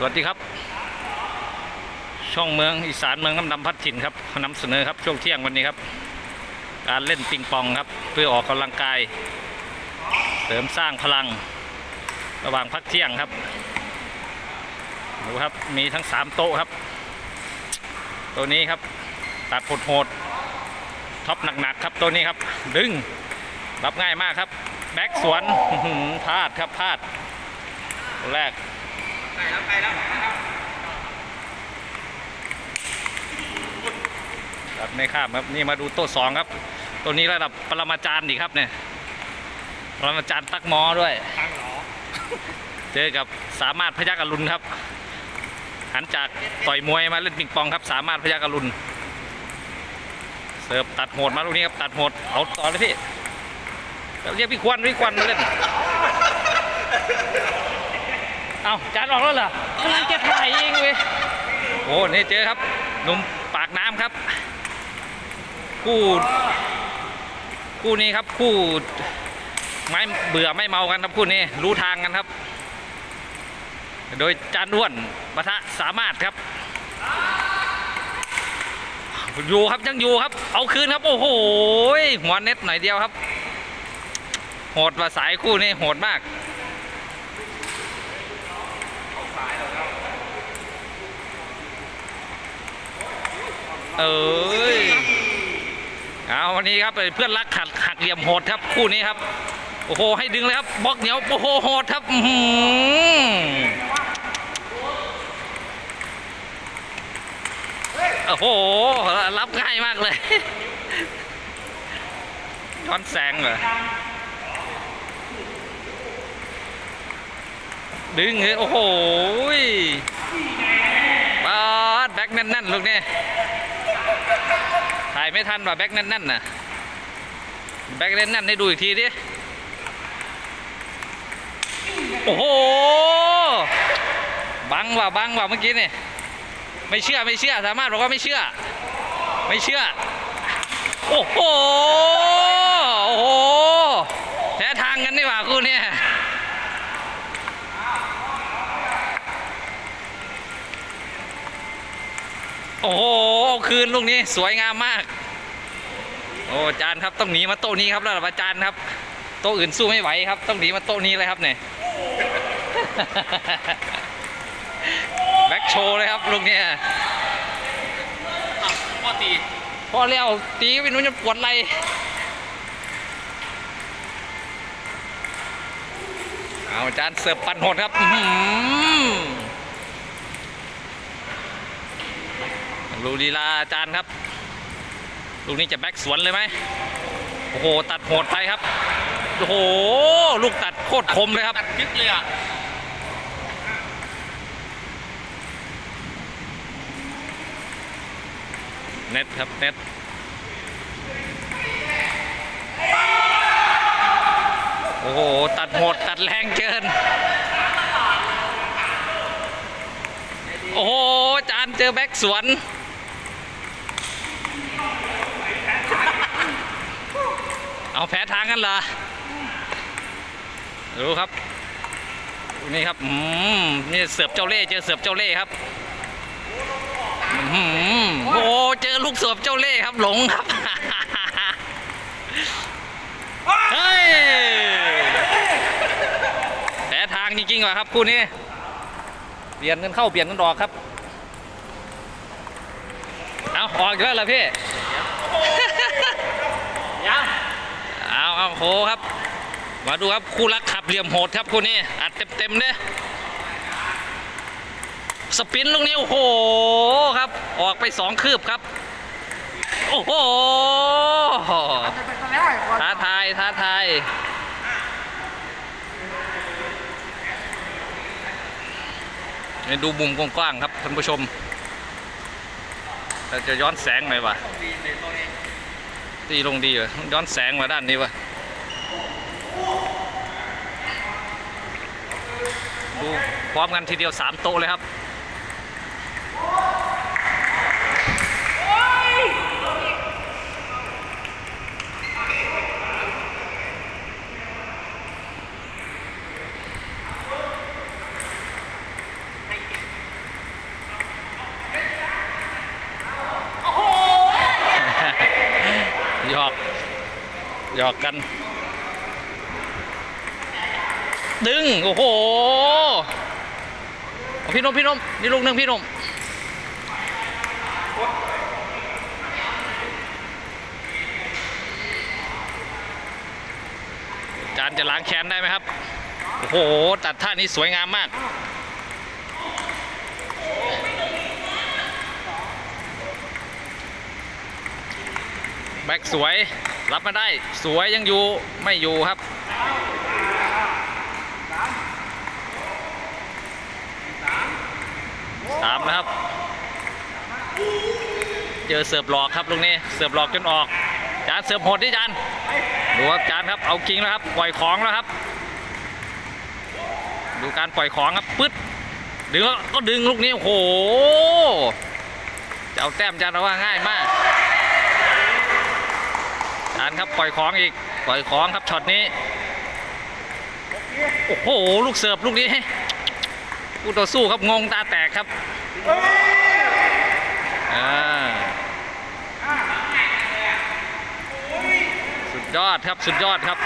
สวัสดีครับ ช่องเมืองอีสานเมืองน้ำดำพัดถิ่นครับนำเสนอครับช่วงเที่ยงวันนี้ครับ การเล่นปิงปองครับ เพื่อออกกำลังกาย เสริมสร้างพลัง ระหว่างพักเที่ยงครับดูครับมีทั้งสามโต๊ะครับ ตัวนี้ครับตัดโหดท็อปหนักๆครับตัวนี้ครับ ดึงรับง่ายมากครับ แบ็กสวนพลาดครับพลาดแรก ตัวแรกครับไม่ข้ามครับนี่มาดูโต๊ะสองครับ ตัวนี้ระดับปรมาจารย์ดีครับเนี่ยปรมาจารย์ตักหมอด้วยเจอกับสามารถพยักอรุณครับ หันจากต่อยมวยมาเล่นปิงปองครับ สามารถพยักอรุณเสิร์ฟตัดโหดมาลูกนี้ครับตัดโหดเอาต่อเลยพี่เรียกพี่ควันพี่ควันมาเล่น เอาจานออกแล้วเหรอกำลังจะถ่ายเองเว้ยโอ้นี่เจอครับหนุ่มปากน้ำครับ คู่คู่นี้ครับคู่ไม่เบื่อไม่เมากันครับคู่นี้รู้ทางกันครับ โดยจานด้วนปะทะสามารถครับอยู่ครับยังอยู่ครับ เอาคืนครับ โอ้โหหัวเน็ตหน่อยเดียวครับ โหดว่าสายคู่นี้โหดมาก เอ้ยเอาวันนี้ครับเพื่อนรักขัดหักเหลี่ยมโหดครับคู่นี้ครับ โอ้โหให้ดึงเลยครับบล็อกเหนียวโอ้โหโหดครับอืโอ้โหรับง่ายมากเลยย้อนแสงเหรอดึงเลยโอ้โหบาดแบ็คแน่นๆลูกนี่ ถ่ายไม่ทันว่ะแบ็คแน่นๆน่ะแบ็คแน่นๆให้ดูอีกทีดิโอ้โหบังว่ะบังว่ะเมื่อกี้นี่ไม่เชื่อไม่เชื่อสามารถบอกว่าไม่เชื่อ ไม่เชื่อ โอ้โหโอ้โหแท้ทางกันนี่หว่าคู่เนี้โอ้โห คืนลูกนี้สวยงามมาก โอ้จารย์ครับต้องหนีมาโต๊ะนี้ครับระดับอาจารย์ครับ โต๊ะอื่นสู้ไม่ไหวครับ ต้องหนีมาโต๊ะนี้เลยครับเนี่ยแบ็คโชว์เลยครับลูกเนี้ยพ่อตีพ่อแล้วตีก็ไม่รู้จะปวดอะไรเอาจารย์เสิร์ฟปันหดครับอื้อหือ ดูลีลาอาจารย์ครับ ลูกนี้จะแบ็กสวนเลยไหมโอ้โห ตัดโหดไปครับ โอ้โห ลูกตัดโคตรคมเลยครับ ตัดพลิกเลยอะเน็ตครับ เน็ตโอ้โห ตัดโหดตัดแรงเกิน โอ้โห จานเจอแบ็กสวน เอาแพ้ทางกันเหรอดูครับ นี่ครับอืมนี่เสือบเจ้าเล่ห์เจอเสือบเจ้าเล่ห์ครับอื้อหือโอ้เจอลูกเสือบเจ้าเล่ห์ครับหลงครับเฮ้ยแต่ทางจริงๆว่ะครับคู่นี้เปลี่ยนกันเข้าเปลี่ยนกันออกครับเอาออกอีกแล้วเหรอพี่ยังเอาเอาโหครับ มาดูครับคู่รักขับเหลี่ยมโหดครับคู่นี้อัดเต็มๆเนี่ยสปินลูกนี้โอ้โหครับ ออกไปสองคืบครับ โอ้โหท้าทายท้าทายดูมุมกว้างๆครับท่านผู้ชมจะย้อนแสงหน่อยวะตีลงดีเหรอย้อนแสงมาด้านนี้วะ ดูพร้อมกันทีเดียว 3 โตเลยครับหยอกหยอกกัน ดึง โอ้โห พี่นมพี่นมนี่ลูกหนึ่งพี่นมจานจะล้างแค้นได้ไหมครับ โอ้โห ตัดท่านี้สวยงามมาก แบ็กสวย รับมาได้ สวยยังอยู่ ไม่อยู่ครับ สามนะครับ เจอเสิร์ฟหลอกครับลูกนี้เสิร์ฟหลอกจนออกจานเสิร์ฟโหดที่จานดูครับจานครับเอาคิงแล้วครับปล่อยของแล้วครับ ดูการปล่อยของครับปึ๊ดดึงก็ดึงลูกนี้โอ้โหจะเอาแต้มจานเราว่าง่ายมากจานครับปล่อยของอีกปล่อยของครับช็อตนี้โอ้โหลูกเสิร์ฟลูกนี้ ผู้ต่อสู้ครับงงตาแตกครับอ่าสุดยอดครับสุดยอดครับ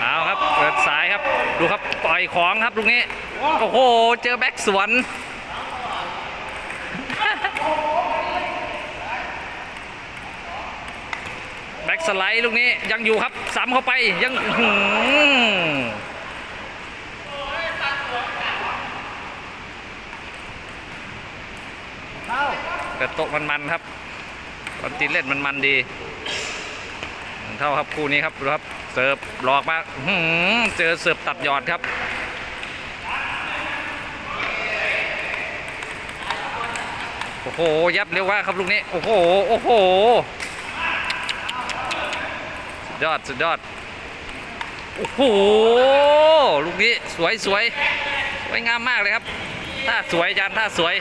เอาครับเปิดสายครับดูครับปล่อยของครับลูกนี้ โอ้โห เจอแบ็กสวน บ็กสไลด์ลูกนี้ยังอยู่ครับซ้ำเข้าไปยังหือแต่โต๊ะมันๆครับตอนตีเล่นมันๆดีเท่าครับคู่นี้ครับดูครับเสิร์ฟหลอกมาหือเจอเสิร์ฟตัดยอดครับโอ้โหยับเร็วว่าครับลูกนี้โอ้โหโอ้โห ยอด สุดยอด โอ้โห ลูกนี้สวยสวยสวยงามมากเลยครับ ท่าสวยจานท่าสวย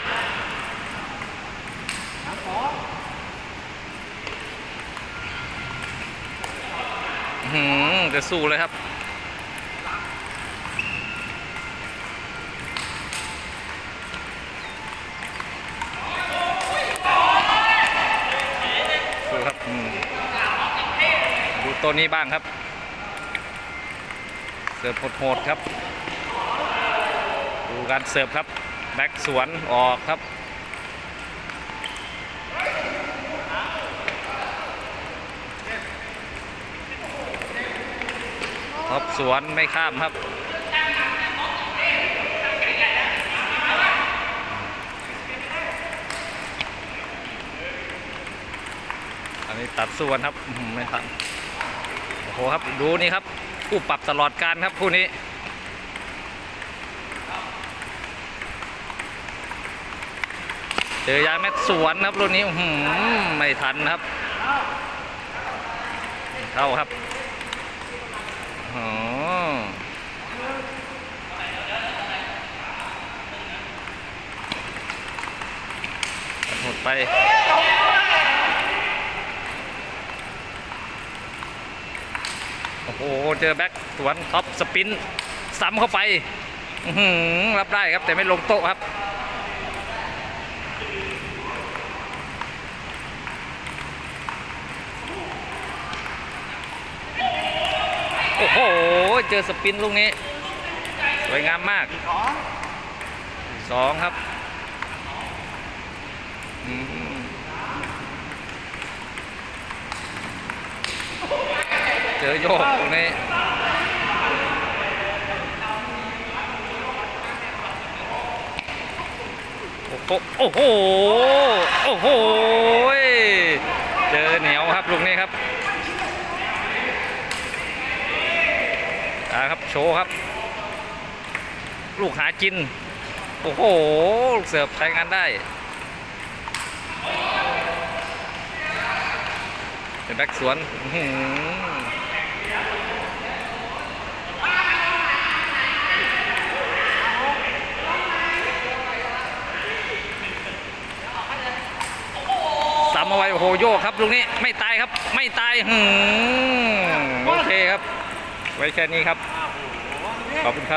หืมจะสู้เลยครับ ดูครับอืมดู ตัวนี้บ้างครับ เสิร์ฟโหดครับ ดูการเสิร์ฟครับ แบ็กสวนออกครับ ท็อปสวนไม่ข้ามครับอันนี้ตัดส่วนครับไม่ทัน โหครับดูนี่ครับผู้ปรับตลอดการครับคู่นี้เจอยาแม็สวนครับรุ่นนี้อืไม่ทันครับเข้าครับหมดไป โอ้โห เจอแบ็คสวนท็อปสปินซ้ำเข้าไปรับได้ครับ แต่ไม่ลงโต๊ะครับ โอ้โห เจอสปินลูกนี้ สวยงามมากสองครับ อือโยกตรงนี้โอ้โห โอ้โห เจอเหนียวครับลูกนี้ครับอ่าครับโชว์ครับ ลูกหากิน โอ้โห ลูกเสิร์ฟใช้งานได้เป็นแบ็กสวนอื้อหือสามเอาไว้ โอ้โหโยกครับลูกนี้ไม่ตายครับ ไม่ตายหืมโอเคครับ ไว้แค่นี้ครับ ขอบคุณครับ